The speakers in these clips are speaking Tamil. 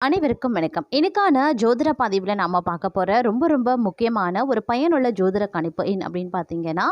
அனைவருக்கும் வணக்கம். எனக்கான ஜோதிட பதிவில் நாம் பார்க்க போகிற ரொம்ப ரொம்ப முக்கியமான ஒரு பயனுள்ள ஜோதிட கணிப்பு என் அப்படின்னு பார்த்தீங்கன்னா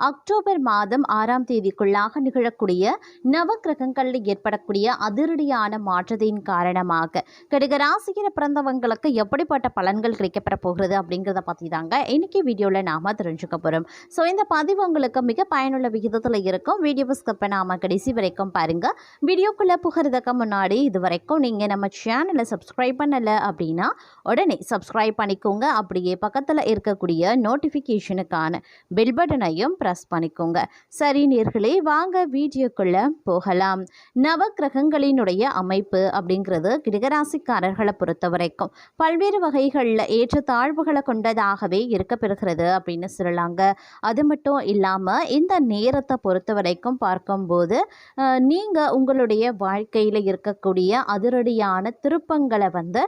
அக்டோபர் மாதம் ஆறாம் தேதிக்குள்ளாக நிகழக்கூடிய நவக்கிரகங்களில் ஏற்படக்கூடிய அதிரடியான மாற்றத்தின் காரணமாக கடக ராசியில் பிறந்தவங்களுக்கு எப்படிப்பட்ட பலன்கள் கிடைக்கப்பட போகிறது அப்படிங்கிறத பற்றி தாங்க இன்றைக்கி வீடியோவில் நாம் தெரிஞ்சுக்க போகிறோம் ஸோ இந்த பதிவு உங்களுக்கு மிக பயனுள்ள விகிதத்தில் இருக்கும். வீடியோவை ஸ்கிப்பை நாம் கடைசி வரைக்கும் பாருங்கள் வீடியோக்குள்ளே புகிறதுக்கு முன்னாடி இது வரைக்கும் நீங்கள் நம்ம சேனலை சப்ஸ்கிரைப் பண்ணலை அப்படின்னா உடனே சப்ஸ்கிரைப் பண்ணிக்கோங்க. அப்படியே பக்கத்தில் இருக்கக்கூடிய நோட்டிஃபிகேஷனுக்கான பெல் பட்டனையும் ப்ரெஸ் பண்ணிக்கோங்க. சரி நேர்களே வாங்க வீடியோக்குள்ளே போகலாம். நவக்கிரகங்களினுடைய அமைப்பு அப்படிங்கிறது கிரகராசிக்காரர்களை பொறுத்த வரைக்கும் பல்வேறு வகைகளில் ஏற்ற தாழ்வுகளை கொண்டதாகவே இருக்கப்பெறுகிறது அப்படின்னு சொல்லலாங்க. அது மட்டும் இல்லாமல் இந்த நேரத்தை பொறுத்த வரைக்கும் பார்க்கும்போது நீங்கள் உங்களுடைய வாழ்க்கையில் இருக்கக்கூடிய அதிரடியான திருப்பங்கள் வந்து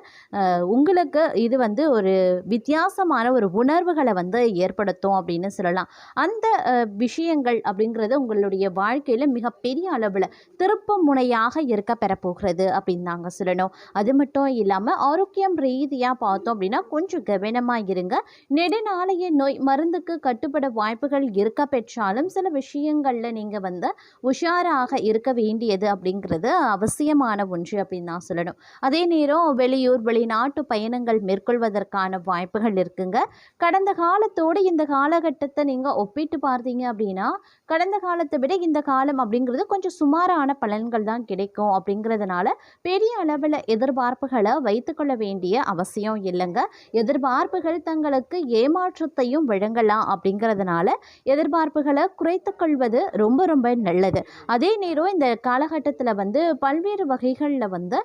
உங்களுக்கு இது வந்து ஒரு வித்தியாசமான ஒரு உணர்வுகளை வந்து ஏற்படுத்தும் அப்படின்னு சொல்லலாம். அந்த விஷயங்கள் அப்படிங்கிறது உங்களுடைய வாழ்க்கையில் மிகப்பெரிய அளவில் திருப்ப முனையாக இருக்க பெறப்போகிறது அப்படின்னு நாங்கள் சொல்லணும். அது மட்டும் இல்லாமல் ஆரோக்கியம் ரீதியாக பார்த்தோம் அப்படின்னா கொஞ்சம் கவனமாக இருங்க. நெடுநாளைய நோய் மருந்துக்கு கட்டுப்பட வாய்ப்புகள் இருக்க பெற்றாலும் சில விஷயங்களில் நீங்கள் வந்து உஷாராக இருக்க வேண்டியது அப்படிங்கிறது அவசியமான ஒன்று அப்படின்னு நான் சொல்லணும். அதே நேரம் வெளியூர் வெளிநாட்டு பயணங்கள் மேற்கொள்வதற்கான வாய்ப்புகள் இருக்குங்க. கடந்த காலத்தோடு இந்த காலகட்டத்தை நீங்கள் ஒப்பிட்டு பார்த்தீங்க அப்படின்னா கடந்த காலத்தை விட இந்த காலம் அப்படிங்கிறது கொஞ்சம் சுமாரான பலன்கள் தான் கிடைக்கும் அப்படிங்கிறதுனால பெரிய அளவில் எதிர்பார்ப்புகளை வைத்துக்கொள்ள வேண்டிய அவசியம் இல்லைங்க. எதிர்பார்ப்புகள் தங்களுக்கு ஏமாற்றத்தையும் வழங்கலாம் அப்படிங்கிறதுனால எதிர்பார்ப்புகளை குறைத்து கொள்வது ரொம்ப ரொம்ப நல்லது. அதே நேரம் இந்த காலகட்டத்தில் வந்து பல்வேறு வகைகளில் வந்து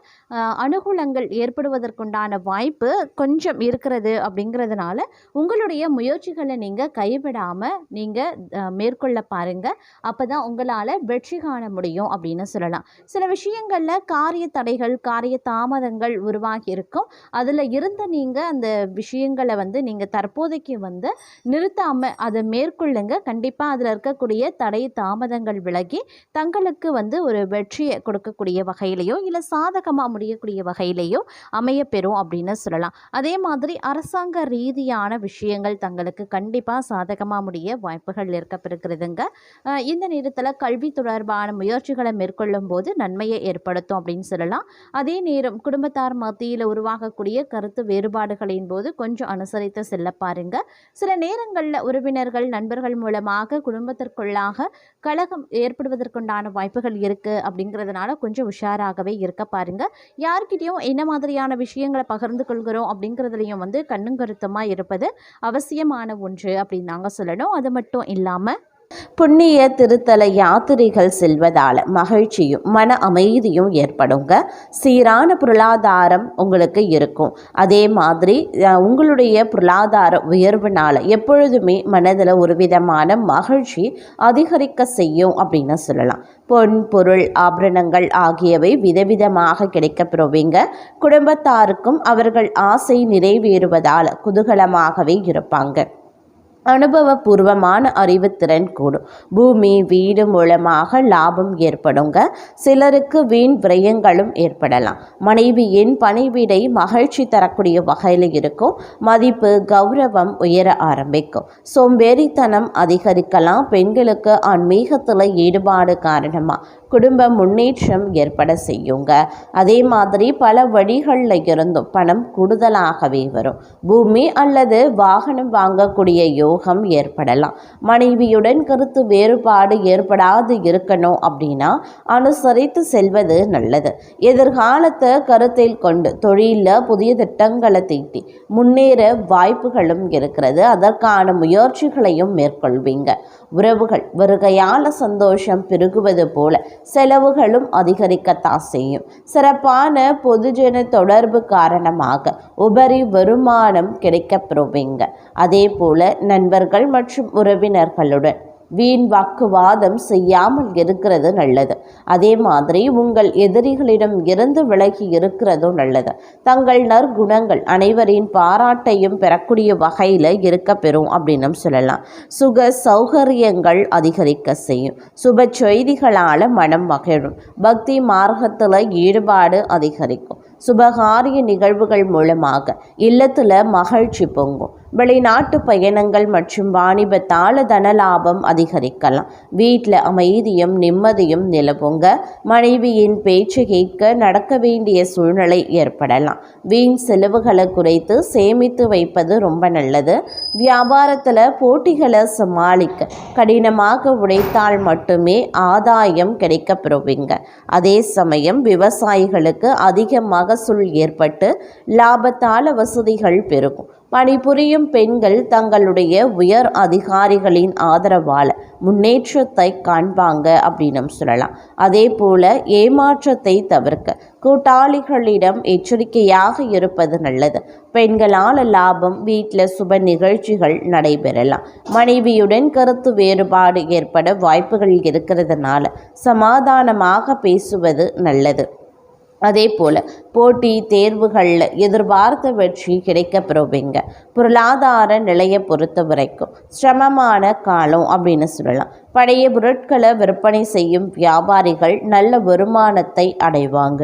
அனுகூலங்கள் அனுகூலங்கள் ஏற்படுவதற்குண்டான வாய்ப்பு கொஞ்சம் இருக்கிறது அப்படிங்கிறதுனால உங்களுடைய முயற்சிகளை நீங்கள் கைவிடாமல் நீங்கள் மேற்கொள்ள பாருங்கள் அப்போ தான் உங்களால் வெற்றி காண முடியும் அப்படின்னு சொல்லலாம். சில விஷயங்களில் காரிய தடைகள் காரிய தாமதங்கள் உருவாகி இருக்கும். அதில் இருந்த நீங்கள் அந்த விஷயங்களை வந்து நீங்கள் தற்போதைக்கு வந்து நிறுத்தாமல் அதை மேற்கொள்ளுங்க. கண்டிப்பாக அதில் இருக்கக்கூடிய தடை தாமதங்கள் விலகி தங்களுக்கு வந்து ஒரு வெற்றியை கொடுக்கக்கூடிய வகையிலையோ இல்லை சாதகமாக முடியக்கூடிய வகையிலையோ அமையப்பெறும் அப்படின்னு சொல்லலாம். அதே மாதிரி அரசாங்க ரீதியான விஷயங்கள் தங்களுக்கு கண்டிப்பாக சாதகமாக முடிய வாய்ப்புகள் இருக்கப்பெறுகிறதுங்க இந்த நேரத்தில் கல்வி தொடர்பான முயற்சிகளை மேற்கொள்ளும் போது நன்மையை ஏற்படுத்தும் அப்படின்னு சொல்லலாம். அதே நேரம் குடும்பத்தார் மத்தியில் உருவாகக்கூடிய கருத்து வேறுபாடுகளின் போது கொஞ்சம் அனுசரித்து செல்ல பாருங்க. சில நேரங்களில் உறவினர்கள் நண்பர்கள் மூலமாக குடும்பத்திற்குள்ளாக கழகம் ஏற்படுவதற்குண்டான வாய்ப்புகள் இருக்குது அப்படிங்கிறதுனால கொஞ்சம் உஷாராகவே இருக்க பாருங்க. யார்கிட்டையும் என்ன மாதிரியான விஷயங்களை பகிர்ந்து கொள்கிறோம் அப்படிங்கிறதுலையும் வந்து கண்ணும் கருத்துமாக இருப்பது அவசியமான ஒன்று அப்படின்னு நாங்கள் சொல்லணும். அது மட்டும் இல்லாமல் புண்ணிய திருத்தல யாத்திரைகள் செல்வதால் மகிழ்ச்சியும் மன அமைதியும் ஏற்படுங்க. சீரான பொருளாதாரம் உங்களுக்கு இருக்கும். அதே மாதிரி உங்களுடைய பொருளாதார உயர்வுனால எப்பொழுதுமே மனதில் ஒரு விதமான மகிழ்ச்சி அதிகரிக்க செய்யும் அப்படின்னு சொல்லலாம். பொன் பொருள் ஆபரணங்கள் ஆகியவை விதவிதமாக கிடைக்கப்பெறுவீங்க. குடும்பத்தாருக்கும் அவர்கள் ஆசை நிறைவேறுவதால் குதூகலமாகவே இருப்பாங்க. அனுபவபூர்வமான அறிவுத்திறன் கூடும். பூமி வீடு மூலமாக லாபம் ஏற்படுங்க. சிலருக்கு வீண் விரயங்களும் ஏற்படலாம். மனைவியின் பணிவிடை மகிழ்ச்சி தரக்கூடிய வகையில் இருக்கும். மதிப்பு கௌரவம் உயர ஆரம்பிக்கும். சோம்பேறித்தனம் அதிகரிக்கலாம். பெண்களுக்கு ஆன்மீகத்தில் ஈடுபாடு காரணமாக குடும்ப முன்னேற்றம் ஏற்பட செய்யுங்க. அதே மாதிரி பல வழிகளில் இருந்தும் பணம் கூடுதலாகவே வரும். பூமி அல்லது வாகனம் வாங்கக்கூடிய யோகம் ஏற்படலாம். மனைவியுடன் கருத்து வேறுபாடு ஏற்படாது இருக்கணும் அப்படின்னா அனுசரித்து செல்வது நல்லது. எதிர்காலத்தை கருத்தில் கொண்டு தொழிலில் புதிய திட்டங்களை தீட்டி முன்னேற வாய்ப்புகளும் இருக்கிறது. அதற்கான முயற்சிகளையும் மேற்கொள்வீங்க. உறவுகள் வருகையால சந்தோஷம் பெருகுவது போல செலவுகளும் அதிகரிக்கத்தான் செய்யும். சிறப்பான பொதுஜன தொடர்பு காரணமாக உபரி வருமானம் கிடைக்கப்பெறுவீங்க அதே போல நண்பர்கள் மற்றும் உறவினர்களுடன் வீண் வாக்குவாதம் செய்யாமல் இருக்கிறது நல்லது. அதே மாதிரி உங்கள் எதிரிகளிடம் இருந்து விலகி இருக்கிறதும் நல்லது. தங்கள் நற்குணங்கள் அனைவரின் பாராட்டையும் பெறக்கூடிய வகையில் இருக்க பெறும் அப்படின்னு சொல்லலாம். சுக சௌகரியங்கள் அதிகரிக்க செய்யும். சுப செய்திகளால் மனம் மகிழும். பக்தி மார்க்கத்தில் ஈடுபாடு அதிகரிக்கும். சுபகாரிய நிகழ்வுகள் மூலமாக இல்லத்தில் மகிழ்ச்சி பொங்கும். வெளிநாட்டு பயணங்கள் மற்றும் வாணிபத்தால தன லாபம் அதிகரிக்கலாம். வீட்டில் அமைதியும் நிம்மதியும் நிலவுங்க. மனைவியின் பேச்சு கேட்க நடக்க வேண்டிய சூழ்நிலை ஏற்படலாம். வீண் செலவுகளை குறைத்து சேமித்து வைப்பது ரொம்ப நல்லது. வியாபாரத்தில் போட்டிகளை சமாளிக்க கடினமாக உழைத்தால் மட்டுமே ஆதாயம் கிடைக்க பெறுவீங்க அதே சமயம் விவசாயிகளுக்கு அதிக மகசூல் ஏற்பட்டு லாபத்தால வசதிகள் பெருகும். பணிபுரியும் பெண்கள் தங்களுடைய உயர் அதிகாரிகளின் ஆதரவால் முன்னேற்றத்தை காண்பாங்க அப்படின்னு சொல்லலாம். அதே போல ஏமாற்றத்தை தவிர்க்க கூட்டாளிகளிடம் எச்சரிக்கையாக இருப்பது நல்லது. பெண்களால் லாபம் வீட்டில் சுப நிகழ்ச்சிகள் நடைபெறலாம். மனைவியுடன் கருத்து வேறுபாடு ஏற்பட வாய்ப்புகள் இருக்கிறதுனால சமாதானமாக பேசுவது நல்லது. அதே போல் போட்டி தேர்வுகளில் எதிர்பார்த்த வெற்றி கிடைக்கப்பெறுவீங்க பொருளாதார நிலையை பொறுத்த வரைக்கும் சிரமமான காலம் அப்படின்னு சொல்லலாம். பழைய பொருட்களை விற்பனை செய்யும் வியாபாரிகள் நல்ல வருமானத்தை அடைவாங்க.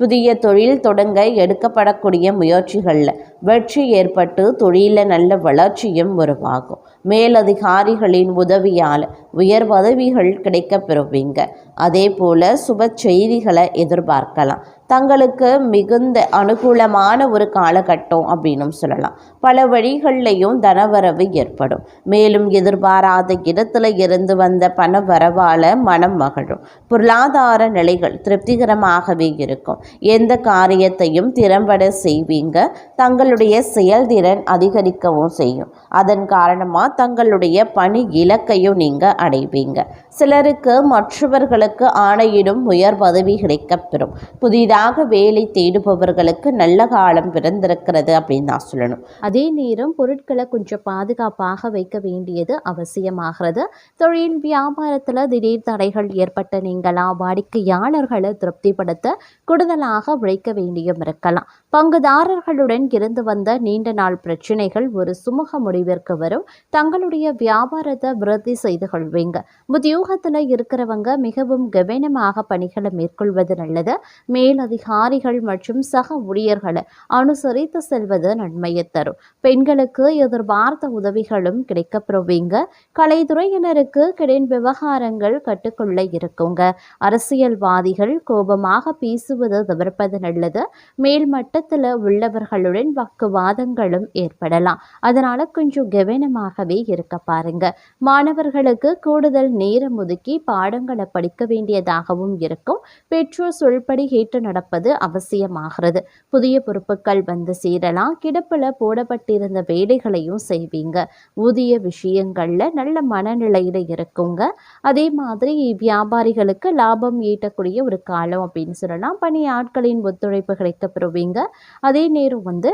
புதிய தொழில் தொடங்க எடுக்கப்படக்கூடிய முயற்சிகளில் வெற்றி ஏற்பட்டு தொழிலில் நல்ல வளர்ச்சியும் உருவாகும். மேலதிகாரிகளின் உதவியால் உயர் பதவிகள் கிடைக்க பெறுவீங்க. அதே போல் சுப செய்திகளை எதிர்பார்க்கலாம். தங்களுக்கு மிகுந்த அனுகூலமான ஒரு காலகட்டம் அப்படின்னும் சொல்லலாம். பல வழிகள்லையும் தனவரவு ஏற்படும். மேலும் எதிர்பாராத இடத்துல இருந்து வந்த பண வரவால் மனம் மகிழும். பொருளாதார நிலைகள் திருப்திகரமாகவே இருக்கும். எந்த காரியத்தையும் திறம்பட செய்வீங்க. தங்களுடைய செயல்திறன் அதிகரிக்கவும் செய்யும். அதன் காரணமாக தங்களுடைய பணி இலக்கையும் நீங்கள் அடைவீங்க. சிலருக்கு மற்றவர்களுக்கு ஆணையிடும் உயர் பதவி கிடைக்கப்பெறும் புதிதாக வேலை தேடுபவர்களுக்கு நல்ல காலம் பிறந்திருக்கிறது அப்படின்னு நான் சொல்லணும். அதே நேரம் பொருட்களை கொஞ்சம் பாதுகாப்பாக வைக்க வேண்டியது அவசியமாகிறது. தொழில் வியாபாரத்தில் திடீர் தடைகள் ஏற்பட்ட நீங்களா வாடிக்கையாளர்களை திருப்திப்படுத்த கூடுதலாக உழைக்க வேண்டியும் இருக்கலாம். பங்குதாரர்களுடன் இருந்து வந்த நீண்ட நாள் பிரச்சனைகள் ஒரு சுமூக முடிவிற்கு வரும். தங்களுடைய வியாபாரத்தை விருத்தி செய்து கொள்வீங்க. உத்தியோகத்தில் இருக்கிறவங்க மிகவும் கவனமாக பணிகளை மேற்கொள்வது நல்லது. மேலதிகாரிகள் மற்றும் சக ஊழியர்களை அனுசரித்து செல்வது நன்மையை தரும். பெண்களுக்கு எதிர்பார்த்த உதவிகளும் கிடைக்கப்பெறுவீங்க. கலைத்துறையினருக்கு கிடன் விவகாரங்கள் கட்டுக்குள்ள இருக்குங்க. அரசியல்வாதிகள் கோபமாக பேசுவது தவிர்ப்பது நல்லது. மேல்மட்ட மட்டத்தில் உள்ளவர்களுடன் வாக்குவாதங்களும் ஏற்படலாம். அதனால கொஞ்சம் கவனமாகவே இருக்க பாருங்க. மாணவர்களுக்கு கூடுதல் நேரம் ஒதுக்கி பாடங்களை படிக்க வேண்டியதாகவும் இருக்கும். பெற்றோர் சொல்படி ஏற்று நடப்பது அவசியமாகிறது. புதிய பொறுப்புகள் வந்து சேரலாம். கிடப்பில் போடப்பட்டிருந்த வேலைகளையும் செய்வீங்க. ஊதிய விஷயங்கள்ல நல்ல மனநிலையில இருக்குங்க. அதே மாதிரி வியாபாரிகளுக்கு லாபம் ஈட்டக்கூடிய ஒரு காலம் அப்படின்னு சொல்லலாம். பணி ஆட்களின் ஒத்துழைப்பு கிடைக்க பெறுவீங்க. அதே நேரம் வந்து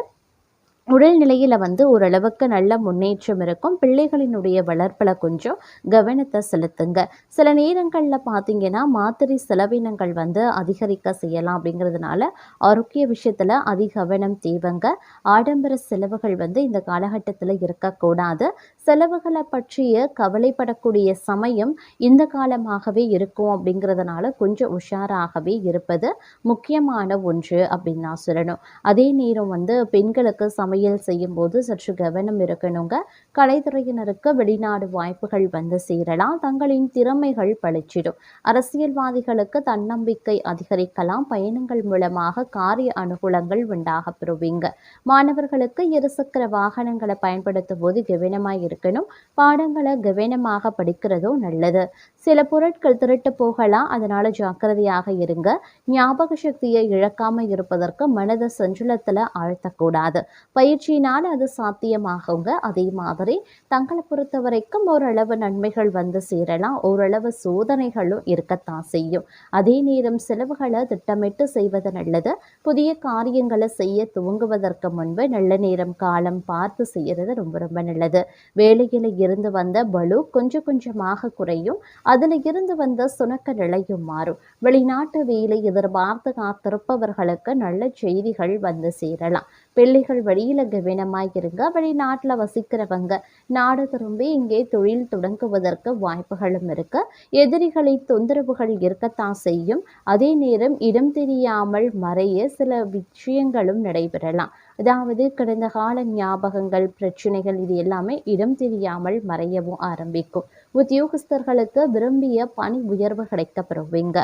உடல்நிலையில் வந்து ஓரளவுக்கு நல்ல முன்னேற்றம் இருக்கும். பிள்ளைகளினுடைய வளர்ப்பில் கொஞ்சம் கவனத்தை செலுத்துங்க. சில நேரங்களில் பார்த்தீங்கன்னா மாத்திரை செலவினங்கள் வந்து அதிகரிக்க செய்யலாம் அப்படிங்கிறதுனால ஆரோக்கிய விஷயத்தில் அதிக கவனம் தேவைங்க. ஆடம்பர செலவுகள் வந்து இந்த காலகட்டத்தில் இருக்கக்கூடாது. செலவுகளை பற்றிய கவலைப்படக்கூடிய சமயம் இந்த காலமாகவே இருக்கும் அப்படிங்கிறதுனால கொஞ்சம் உஷாராகவே இருப்பது முக்கியமான ஒன்று அப்படின்னு நான் சொல்லணும். அதே நேரம் வந்து பெண்களுக்கு சம சமையல் செய்யும்போது சற்று கவனம் இருக்கணுங்க. கலைத்துறையினருக்கு வெளிநாடு வாய்ப்புகள் வந்து சேரலாம். தங்களின் திறமைகள் பழிச்சிடும் அரசியல்வாதிகளுக்கு தன்னம்பிக்கை அதிகரிக்கலாம். பயணங்கள் மூலமாக காரிய அனுகூலங்கள் உண்டாக பெறுவீங்க மாணவர்களுக்கு இருசக்கர வாகனங்களை பயன்படுத்தும் போது கவனமாக இருக்கணும். பாடங்களை கவனமாக படிக்கிறதோ நல்லது. சில பொருட்கள் திருட்டு போகலாம். அதனால ஜாக்கிரதையாக இருங்க. ஞாபக சக்தியை இழக்காம இருப்பதற்கு மனத சஞ்சலத்துல ஆழ்த்தக்கூடாது. பயிற்சியினால் அது சாத்தியமாகுங்க. அதே மாதிரி தங்களை பொறுத்த வரைக்கும் ஓரளவு நன்மைகள் வந்து சேரலாம். ஓரளவு சோதனைகளும் இருக்கத்தான் செய்யும். அதே நேரம் செலவுகளை திட்டமிட்டு செய்வது நல்லது. புதிய காரியங்களை செய்ய துவங்குவதற்கு முன்பு நல்ல நேரம் காலம் பார்த்து செய்யறது ரொம்ப ரொம்ப நல்லது. வேலையில் இருந்து வந்த பலு கொஞ்சம் கொஞ்சமாக குறையும். அதில் இருந்து வந்த சுணக்க நிலையும் மாறும். வெளிநாட்டு வேலை எதிர்பார்த்து காத்திருப்பவர்களுக்கு நல்ல செய்திகள் வந்து சேரலாம். பிள்ளைகள் வழியில் கவனமாயிருங்க கவனமாக இருங்க வெளிநாட்டில் வசிக்கிறவங்க நாடு திரும்பி இங்கே தொழில் தொடங்குவதற்கு வாய்ப்புகளும் இருக்கு. எதிரிகளை தொந்தரவுகள் இருக்கத்தான் செய்யும். அதே நேரம் இடம் தெரியாமல் மறைய சில விஷயங்களும் நடைபெறலாம். அதாவது கடந்த கால ஞாபகங்கள் பிரச்சனைகள் இது எல்லாமே இடம் தெரியாமல் மறையவும் ஆரம்பிக்கும். உத்தியோகஸ்தர்களுக்கு விரும்பிய பணி உயர்வு கிடைக்கப்பெறுவீங்க